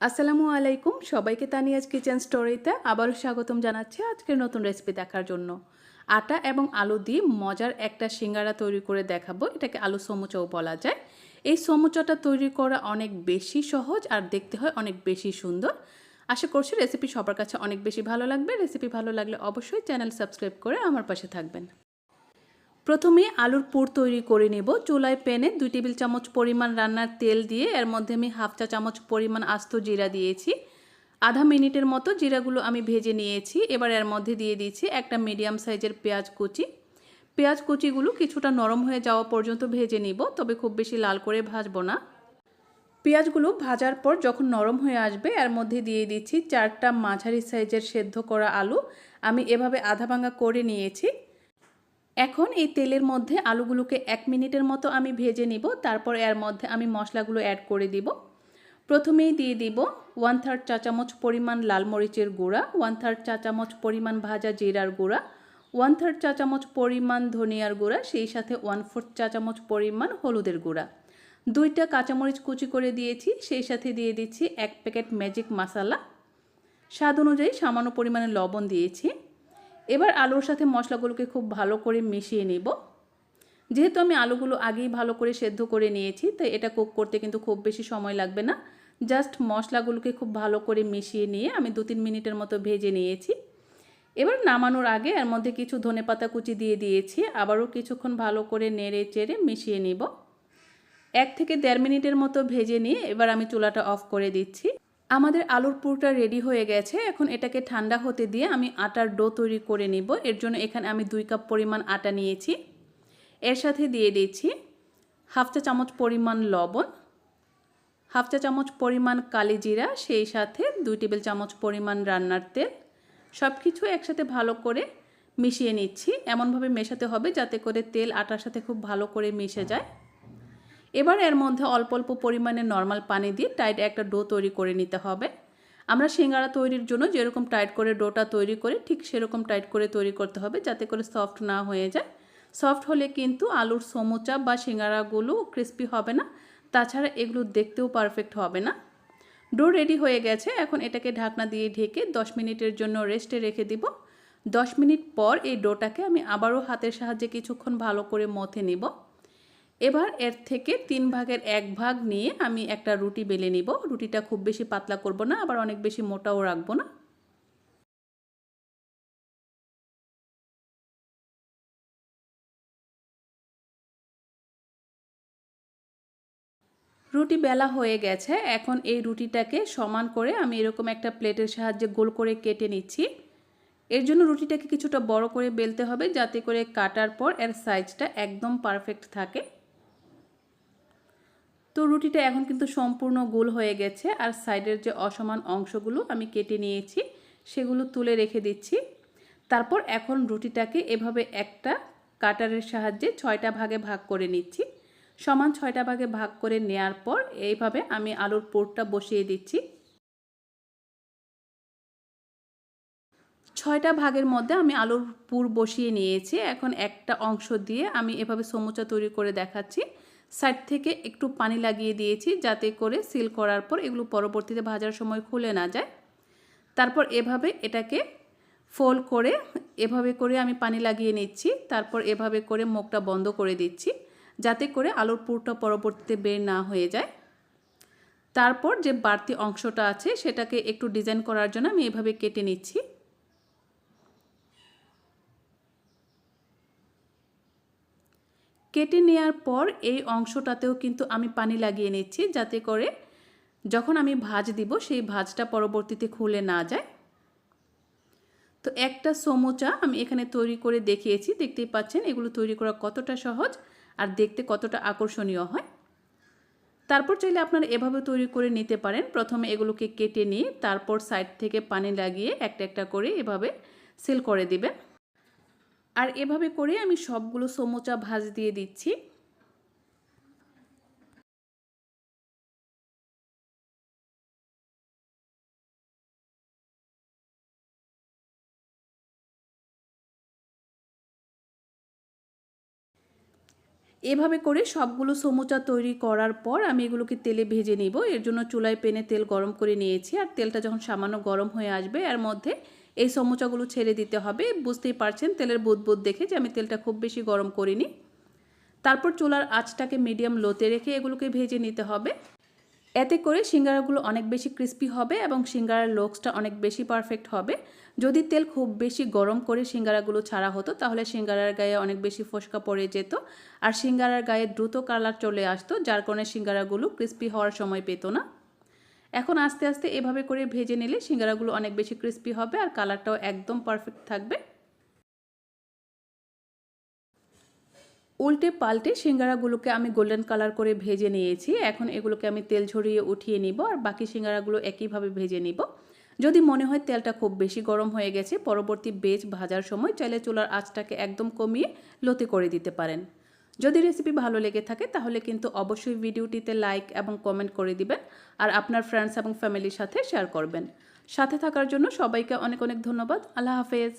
আসসালামু আলাইকুম। সবাইকে তানিয়াজ কিচেন স্টোরিতে আবারও স্বাগতম জানাচ্ছি আজকের নতুন রেসিপি দেখার জন্য। আটা এবং আলু দিয়ে মজার একটা সিঙ্গারা তৈরি করে দেখাবো। এটাকে আলু সমুচাও বলা যায়। এই সমুচাটা তৈরি করা অনেক বেশি সহজ আর দেখতে হয় অনেক বেশি সুন্দর। আশা করছি রেসিপি সবার কাছে অনেক বেশি ভালো লাগবে। রেসিপি ভালো লাগলে অবশ্যই চ্যানেল সাবস্ক্রাইব করে আমার পাশে থাকবেন। প্রথমে আলুর পুর তৈরি করে নেব। চুলায় প্যানে দুই টেবিল চামচ পরিমাণ রান্নার তেল দিয়ে, এর মধ্যে আমি হাফ চা চামচ পরিমাণ আস্ত জিরা দিয়েছি। আধা মিনিটের মতো জিরাগুলো আমি ভেজে নিয়েছি। এবার এর মধ্যে দিয়ে দিয়েছি একটা মিডিয়াম সাইজের পেঁয়াজ কুচি। পেঁয়াজ কুচিগুলো কিছুটা নরম হয়ে যাওয়া পর্যন্ত ভেজে নিব, তবে খুব বেশি লাল করে ভাজবো না। পেঁয়াজগুলো ভাজার পর যখন নরম হয়ে আসবে, এর মধ্যে দিয়ে দিচ্ছি চারটা মাঝারি সাইজের সেদ্ধ করা আলু। আমি এভাবে আধা ভাঙা করে নিয়েছি। এখন এই তেলের মধ্যে আলুগুলোকে এক মিনিটের মতো আমি ভেজে নিব, তারপর এর মধ্যে আমি মশলাগুলো অ্যাড করে দিব। প্রথমেই দিয়ে দিব ওয়ান থার্ড চা চামচ পরিমাণ লাল মরিচের গুঁড়া ওয়ান থার্ড চা চামচ পরিমাণ ভাজা জিরার গুঁড়া ওয়ান থার্ড চা চামচ পরিমাণ ধনিয়ার গুঁড়া, সেই সাথে ওয়ান ফোর্থ চা চামচ পরিমাণ হলুদের গুঁড়া। দুইটা কাঁচামরিচ কুচি করে দিয়েছি, সেই সাথে দিয়ে দিচ্ছি এক প্যাকেট ম্যাজিক মশালা স্বাদ অনুযায়ী সামান্য পরিমাণে লবণ দিয়েছি। এবার আলুর সাথে মশলাগুলোকে খুব ভালো করে মিশিয়ে নেব। যেহেতু আমি আলুগুলো আগেই ভালো করে সেদ্ধ করে নিয়েছি তাই এটা কুক করতে কিন্তু খুব বেশি সময় লাগবে না। জাস্ট মশলাগুলোকে খুব ভালো করে মিশিয়ে নিয়ে আমি দু তিন মিনিটের মতো ভেজে নিয়েছি। এবার নামানোর আগে এর মধ্যে কিছু ধনে পাতা কুচি দিয়ে দিয়েছি, আবারও কিছুক্ষণ ভালো করে নেড়ে চেড়ে মিশিয়ে নিব। এক থেকে দেড় মিনিটের মতো ভেজে নিয়ে এবার আমি চুলাটা অফ করে দিচ্ছি। আমাদের আলুর পুরটা রেডি হয়ে গেছে। এখন এটাকে ঠান্ডা হতে দিয়ে আমি আটার ডো তৈরি করে নিব। এর জন্য এখানে আমি দুই কাপ পরিমাণ আটা নিয়েছি। এর সাথে দিয়ে দিচ্ছি হাফ চা চামচ পরিমাণ লবণ, হাফ চা চামচ পরিমাণ কালি জিরা, সেই সাথে দুই টেবিল চামচ পরিমাণ রান্নার তেল। সব কিছু একসাথে ভালো করে মিশিয়ে নিচ্ছি। এমনভাবে মেশাতে হবে যাতে করে তেল আটার সাথে খুব ভালো করে মিশে যায়। এবার এর মধ্যে অল্প অল্প পরিমাণে নর্মাল পানি দিয়ে টাইট একটা ডো তৈরি করে নিতে হবে। আমরা সিঙ্গারা তৈরির জন্য যেরকম টাইট করে ডোটা তৈরি করে, ঠিক সেরকম টাইট করে তৈরি করতে হবে যাতে করে সফট না হয়ে যায়। সফট হলে কিন্তু আলুর সমোচা বা সিঙ্গারাগুলো ক্রিস্পি হবে না, তাছাড়া এগুলো দেখতেও পারফেক্ট হবে না। ডো রেডি হয়ে গেছে, এখন এটাকে ঢাকনা দিয়ে ঢেকে 10 মিনিটের জন্য রেস্টে রেখে দিব। 10 মিনিট পর এই ডোটাকে আমি আবারও হাতের সাহায্যে কিছুক্ষণ ভালো করে মথে নিব। এবার এর থেকে তিন ভাগের এক ভাগ নিয়ে আমি একটা রুটি বেলে নিব। রুটিটা খুব বেশি পাতলা করব না, আবার অনেক বেশি মোটাও রাখব না। রুটি বেলা হয়ে গেছে, এখন এই রুটিটাকে সমান করে আমি এরকম একটা প্লেটের সাহায্যে গোল করে কেটে নিচ্ছি। এর জন্য রুটিটাকে কিছুটা বড় করে বেলতে হবে, যাতে করে কাটার পর এর সাইজটা একদম পারফেক্ট থাকে। তো রুটিটা এখন কিন্তু সম্পূর্ণ গোল হয়ে গেছে, আর সাইডের যে অসমান অংশগুলো আমি কেটে নিয়েছি, সেগুলো তুলে রেখে দিচ্ছি। তারপর এখন রুটিটাকে এভাবে একটা কাটারের সাহায্যে ছয়টা ভাগে ভাগ করে নিচ্ছি। সমান ছয়টা ভাগে ভাগ করে নেয়ার পর এইভাবে আমি আলুর পোরটা বসিয়ে দিচ্ছি। ছয়টা ভাগের মধ্যে আমি আলুর পুর বসিয়ে নিয়েছি। এখন একটা অংশ দিয়ে আমি এভাবে সমুচা তৈরি করে দেখাচ্ছি। সাইড থেকে একটু পানি লাগিয়ে দিয়েছি যাতে করে সিল করার পর এগুলো পরবর্তীতে ভাজার সময় খুলে না যায়। তারপর এভাবে এটাকে ফোল করে এভাবে করে আমি পানি লাগিয়ে নিচ্ছি। তারপর এভাবে করে মুখটা বন্ধ করে দিচ্ছি যাতে করে আলুর পুরটা পরবর্তীতে বের না হয়ে যায়। তারপর যে বাড়তি অংশটা আছে সেটাকে একটু ডিজাইন করার জন্য আমি এভাবে কেটে নিচ্ছি। কেটে নেওয়ার পর এই অংশটাতেও কিন্তু আমি পানি লাগিয়ে নিচ্ছি যাতে করে যখন আমি ভাজ দিব সেই ভাজটা পরবর্তীতে খুলে না যায়। তো একটা সমোচা আমি এখানে তৈরি করে দেখিয়েছি, দেখতেই পাচ্ছেন এগুলো তৈরি করা কতটা সহজ আর দেখতে কতটা আকর্ষণীয় হয়। তারপর চাইলে আপনারা এভাবে তৈরি করে নিতে পারেন। প্রথমে এগুলোকে কেটে নিয়ে তারপর সাইড থেকে পানি লাগিয়ে একটা একটা করে এভাবে সেল করে দিবেন। আর এভাবে করে আমি সবগুলো সমোচা ভাজ দিয়ে দিচ্ছি। এভাবে করে সবগুলো সমোচা তৈরি করার পর আমি এগুলোকে তেলে ভেজে নিব। এর জন্য চুলায় পেনে তেল গরম করে নিয়েছি। আর তেলটা যখন সামান্য গরম হয়ে আসবে, এর মধ্যে এই সমুচাগুলো ছেড়ে দিতে হবে। বুঝতেই পারছেন, তেলের বুদবুদ দেখে যে আমি তেলটা খুব বেশি গরম করিনি। তারপর চুলার আঁচটাকে মিডিয়াম লোতে রেখে এগুলোকে ভেজে নিতে হবে। এতে করে সিঙ্গারাগুলো অনেক বেশি ক্রিস্পি হবে এবং সিঙ্গারার লোকসটা অনেক বেশি পারফেক্ট হবে। যদি তেল খুব বেশি গরম করে সিঙ্গারাগুলো ছাড়া হতো, তাহলে সিঙ্গারার গায়ে অনেক বেশি ফসকা পড়ে যেত আর সিঙ্গারার গায়ে দ্রুত কালার চলে আসতো, যার কারণে সিঙ্গারাগুলো ক্রিস্পি হওয়ার সময় পেত না। এখন আস্তে আস্তে এভাবে করে ভেজে নিলে সিঙ্গারাগুলো অনেক বেশি ক্রিস্পি হবে আর কালারটাও একদম পারফেক্ট থাকবে। উল্টে পাল্টে সিঙ্গারাগুলোকে আমি গোল্ডেন কালার করে ভেজে নিয়েছি। এখন এগুলোকে আমি তেল ঝরিয়ে উঠিয়ে নিব আর বাকি সিঙ্গারাগুলো একইভাবে ভেজে নিব। যদি মনে হয় তেলটা খুব বেশি গরম হয়ে গেছে, পরবর্তী বেজ ভাজার সময় চাইলে চুলার আঁচটাকে একদম কমিয়ে লতে করে দিতে পারেন। যদি রেসিপি ভালো লেগে থাকে, তাহলে কিন্তু অবশ্যই ভিডিওটিতে লাইক এবং কমেন্ট করে দিবেন আর আপনার ফ্রেন্ডস এবং ফ্যামিলির সাথে শেয়ার করবেন। সাথে থাকার জন্য সবাইকে অনেক অনেক ধন্যবাদ। আল্লাহ হাফেজ।